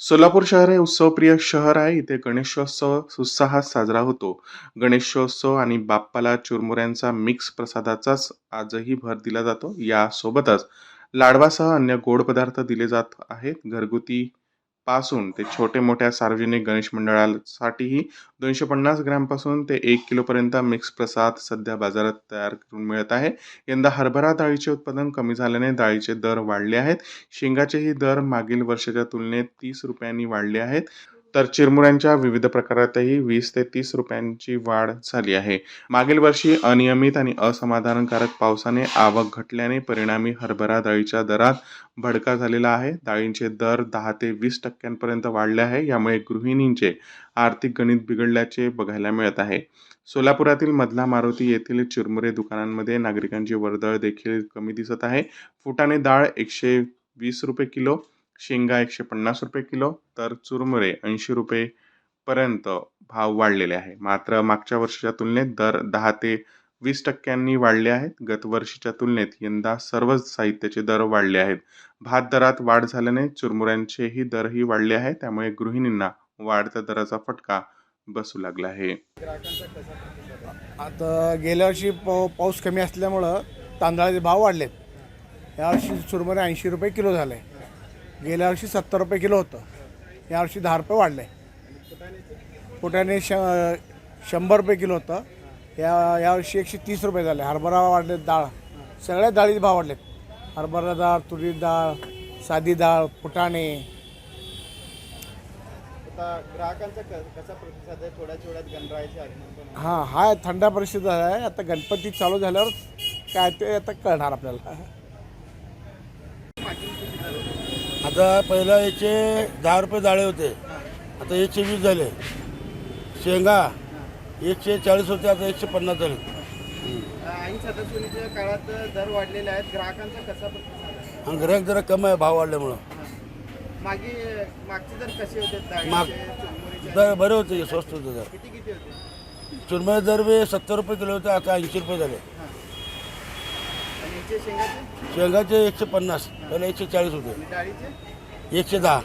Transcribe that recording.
सोलापूर शहर हे उत्सवप्रिय शहर आहे. इथे गणेशोत्सव उत्साहात साजरा होतो. गणेशोत्सव आणि बाप्पाला चुरमुऱ्यांचा मिक्स प्रसादाचाच आजही भर दिला जातो. यासोबतच लाडवासह अन्य गोड पदार्थ दिले जात आहेत. घरगुती पासून ते छोटे-मोठ्या सार्वजनिक गणेश मंडळांसाठीही 250 ग्रॅमपासून ते एक किलोपर्यंत मिक्स प्रसाद सध्या बाजारात तयार करून मिळत आहे. यंदा हरभरा डाळीचे उत्पादन कमी झाल्याने डाळीचे दर वाढले आहेत. शेंगाचेही दर मागील वर्षाच्या तुलनेत तीस रुपयांनी वाढले आहेत. तर चिरमुऱ्यांच्या विविध प्रकारातही वीस ते तीस रुपयांची वाढ झाली आहे. मागील वर्षी अनियमित आणि असमाधानकारक पावसाने आवक घटल्याने परिणामी हरभरा डाळीच्या दरात भडका झालेला आहे. डाळींचे दर दहा ते वीस टक्क्यांपर्यंत वाढले आहे. यामुळे गृहिणींचे आर्थिक गणित बिघडल्याचे बघायला मिळत आहे. सोलापुरातील मधला मारुती येथील चिरमुरे दुकानांमध्ये नागरिकांची वर्दळ देखील कमी दिसत आहे. फुटाणे डाळ एकशे वीस रुपये किलो, शेंगा एकशे पन्नास रुपये किलो, तर चुरमुरे ऐंशी रुपये पर्यंत भाव वाढलेले आहे. मात्र मागच्या वर्षीच्या तुलनेत दर दहा ते वीस टक्क्यांनी वाढले आहेत. गतवर्षीच्या तुलनेत यंदा सर्वच साहित्याचे दर वाढले आहेत. भात दरात वाढ झाल्याने चुरमुऱ्यांचेही दरही वाढले आहेत. त्यामुळे गृहिणींना वाढत्या दराचा फटका बसू लागला आहे. आता गेल्या वर्षी पाऊ पाऊस कमी असल्यामुळं तांदळाचे भाव वाढलेत यावर्षी चुरमुरे ऐंशी रुपये किलो झाले गेल्या वर्षी सत्तर रुपये किलो होतं. यावर्षी दहा रुपये वाढले. फुटाणे श शंभर रुपये किलो होतं. या यावर्षी एकशे तीस रुपये झाले. हरभरा वाढले डाळ. सगळ्या डाळीचे भाव वाढलेत. हरभरा डाळ तुरी डाळ साधी डाळ फुटाणे आता ग्राहकांचा क- कसा प्रतिसाद आहे? थोड्या थोड्यात गणरायाचे आगमन पण आहे. हां हा थंडा परिस्थिती आहे. आता गणपती चालू झाल्यावर काय ते आता कळणार आपल्याला. आता पहिला एकशे दहा रुपये जाळे होते. आता एकशे वीस झाले. शेंगा एकशे चाळीस होते आता एकशे पन्नास झाले. ऐन काळात दर वाढलेले आहेत. ग्राहकांचा कसा प्रतिसाद आहे? आणि ग्राहक जरा कमी आहे भाव वाढल्यामुळं. मागे मागचे दर कसे होते? माग- डाळीचे, चुरमुरीचे? दर बरे होते स्वस्त होते जर किती किती होते? चुरमे दर बी सत्तर रुपये किलो होते आता ऐंशी रुपये झाले. आणि याचे शेंगाचे? शेंगाचे एकशे पन्नास पहिला एकशे चाळीस होते. आणि डाळीचे? एकशे दहा